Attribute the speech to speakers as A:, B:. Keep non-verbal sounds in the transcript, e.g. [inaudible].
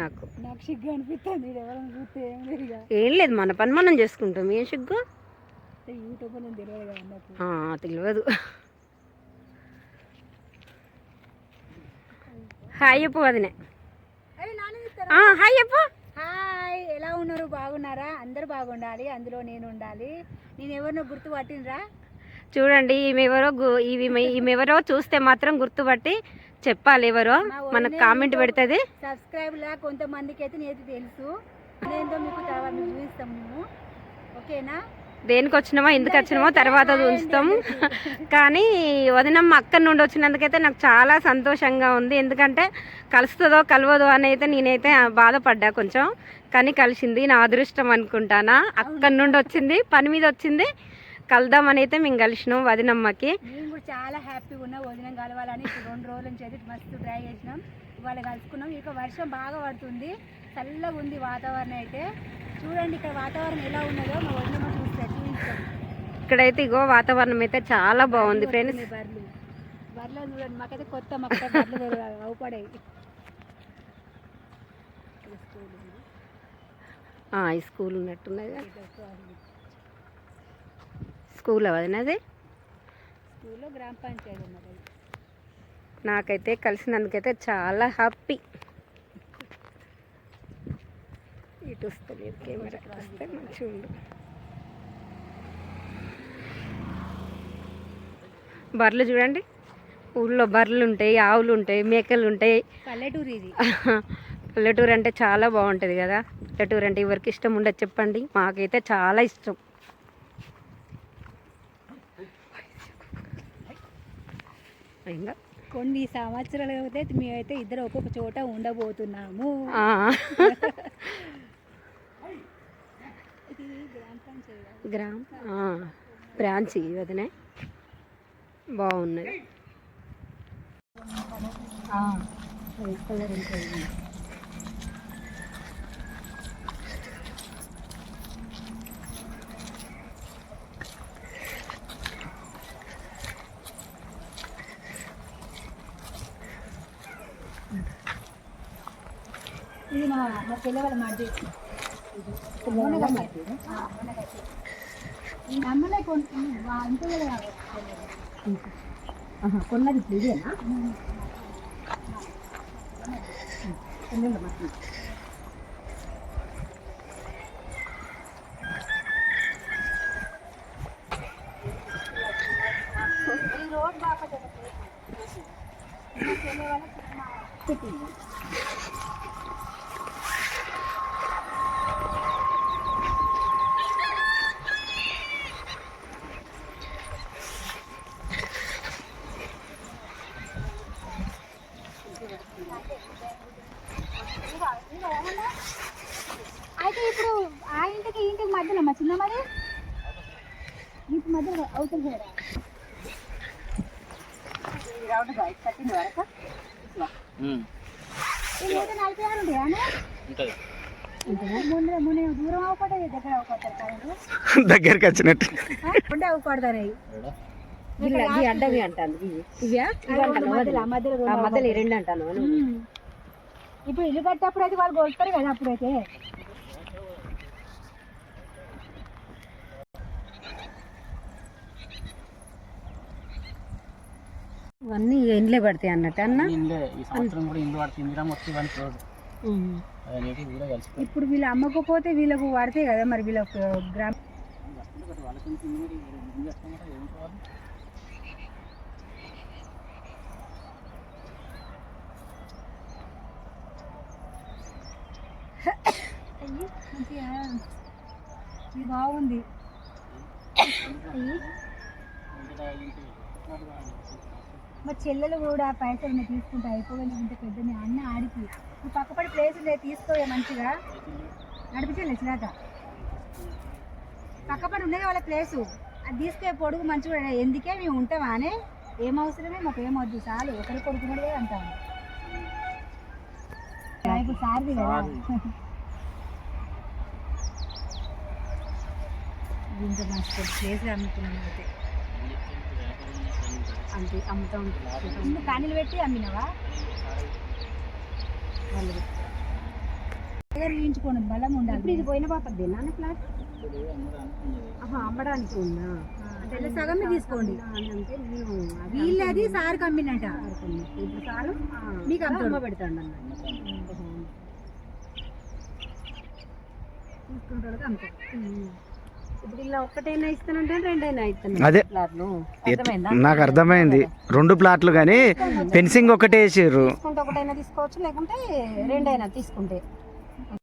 A: నాకు.
B: నాకు సిగ్గు అనిపిస్తుంది ఎవరైనా చూస్తే ఏం లేదు
A: ఏం లేదు మన పని మనం చేసుకుంటాం. ఏం సిగ్గు
B: యూట్యూబ్ తెలియదు
A: తెలియదు హాయ్ చెప్పు వదినే. హాయ్ చెప్పు.
B: హాయ్ ఎలా ఉన్నారు? బాగున్నారా? అందరు బాగుండాలి. అందులో నేను ఉండాలి. నేను ఎవరినో గుర్తు పట్టినరా
A: చూడండి ఈమెవరో గు- ఈమె ఈమెవరో చూస్తే మాత్రం గుర్తుపట్టి చెప్పాలి ఎవరో. మనకు కామెంట్ పెడుతుంది.
B: సబ్స్క్రైబ్ లా కొంతమందికి అయితే నేను తెలుసు. అదేంటో మీకు తర్వాత మీకు చూపిస్తాం మేము. ఓకేనా?
A: దేనికి వచ్చినామో ఎందుకు వచ్చినామో తర్వాత ఉంచుతాం [laughs] కానీ వదినమ్మ అక్కడి నుండి వచ్చినందుకైతే నాకు చాలా సంతోషంగా ఉంది. ఎందుకంటే కలుస్తుందో కలవదో అని అయితే నేనైతే బాధపడ్డా కొంచెం. కానీ కలిసింది నా అదృష్టం అనుకుంటానా. అక్కడి నుండి వచ్చింది పని మీద వచ్చింది. కలుద్దామని అయితే మేము కలిసినాం వదినమ్మకి.
B: మేము కూడా చాలా హ్యాపీగా ఉన్నాం. వదినం కలవాలని రెండు రోజుల నుంచి అయితే మస్తు ట్రై చేసినాం. ఇవాళ కలుసుకున్నాం. ఇక వర్షం బాగా పడుతుంది. చల్లగా ఉంది వాతావరణం అయితే. చూడండి ఇక్కడ వాతావరణం ఎలా ఉన్నదో మా వదినమ్మ చూస్తే చూపిస్తాం
A: ఇక్కడైతే ఇగో వాతావరణం అయితే చాలా బాగుంది ఫ్రెండ్స్
B: బర్రెలు. బర్రెలు చూడండి. మాకైతే కొత్త మాకు తెలియదు. అవుపడాయి.
A: స్కూల్ ఉన్నట్టున్నది స్కూల్ వదినది
B: స్కూల్లో గ్రామ పంచాయతీ ఉన్నది.
A: నాకైతే కలిసినందుకైతే చాలా హ్యాపీ. ఇటు వస్తలేదు కెమెరా వస్తే మంచిగా ఉండు. బర్రెలు చూడండి. ఊళ్ళో బర్రెలు ఉంటాయి ఆవులు ఉంటాయి మేకలు ఉంటాయి.
B: పల్లెటూరు ఇది.
A: పల్లెటూరు అంటే చాలా బాగుంటుంది కదా. పల్లెటూరు అంటే ఎవరికి ఇష్టం ఉండదు చెప్పండి. మాకైతే చాలా ఇష్టం. ఇంకా?
B: కొన్ని సంవత్సరాలు అయితే మేమైతే ఇద్దరు ఒక్కొక్క చోట ఉండబోతున్నాము. గ్రామ
A: బ్రాంచ్ వదినే. బాగున్నది.
B: ఇది మా మా వాళ్ళ మధ్య ఈ నమ్మలే కొన్ని ఇంత కూడా
A: కొన్నది ఇదేనా?
B: ఈ రోడ్ బాగా అయితే ఇప్పుడు ఆ ఇంటికి ఈ ఇంటికి మధ్యలో మా చిన్న మరి? ఇంటి మధ్యలో అవుతుంది కదా నలభై ఆరు ఉంటాయా
C: దగ్గరికి వచ్చినట్టు.
B: ఉండే
A: అడ్డవి అంటాను
B: మధ్యలో రెండు. ఇప్పుడు ఇల్లు కట్టేప్పుడు అయితే వాళ్ళు కొలుస్తారు కదా అప్పుడైతే.
A: ఇవన్నీ ఎండ్లే పడతాయి అన్నట్టు అన్న?
C: ఇండ్లే. ఈ సంవత్సరం కూడా ఇండ్లు పడుతుంది. ఇందిరా మొత్తం ఇవన్నీ క్లోజ్ అనేది కూడా కలిసి
B: ఇప్పుడు వీళ్ళు అమ్మకపోతే వీళ్ళకు పడతాయి కదా మరి వీళ్ళకు గ్రామ ఇది బాగుంది. మా చెల్లెలు కూడా పైసలు నేను తీసుకుంటా అయిపోయింది ఇంత పెద్ద మీ అన్న ఆడికి. ఈ పక్కపడి ప్లేస్ ఉండే తీసుకోవే మంచిగా. నడిపించలే చిరాక. పక్కపడి ఉన్నది వాళ్ళ ప్లేసు. అది తీసుకునే పొడుగు మంచిగా ఎందుకే మేము ఉంటామా అని? ఏం అవసరమే? మాకు ఏమవద్దు చాలు. ఒకరి కొడుకున్నాడు అంటాము. ఇప్పుడు సార్ది కదా. ఇంత మంచి ప్లేస్ అమ్ముకున్నాను అయితే. అంతే అమ్ముతా ఉంటాం. కానీలు పెట్టి అమ్మినవా? వాళ్ళు బలం ఉండాలి.
A: ఇప్పుడు ఇది పోయిన పాపది నాన్న ఫ్లాట్ అమ్మడానికి ఉందా?
B: అంటే సగమే తీసుకోండి.
A: అంటే నేను అది
B: వీళ్ళది సార్ కమ్మినట.
A: ఇప్పుడు చాలు
B: మీకు.
A: అమ్మ పెడతాడు
B: తీసుకుంటాడు అంతే
D: అదే. నాకు అర్థమైంది. రెండు ప్లాట్లు కానీ ఫెన్సింగ్ ఒకటే వేసారు
A: తీసుకుంటే ఒకటైనా తీసుకోవచ్చు లేకుంటే రెండైనా తీసుకుంటే.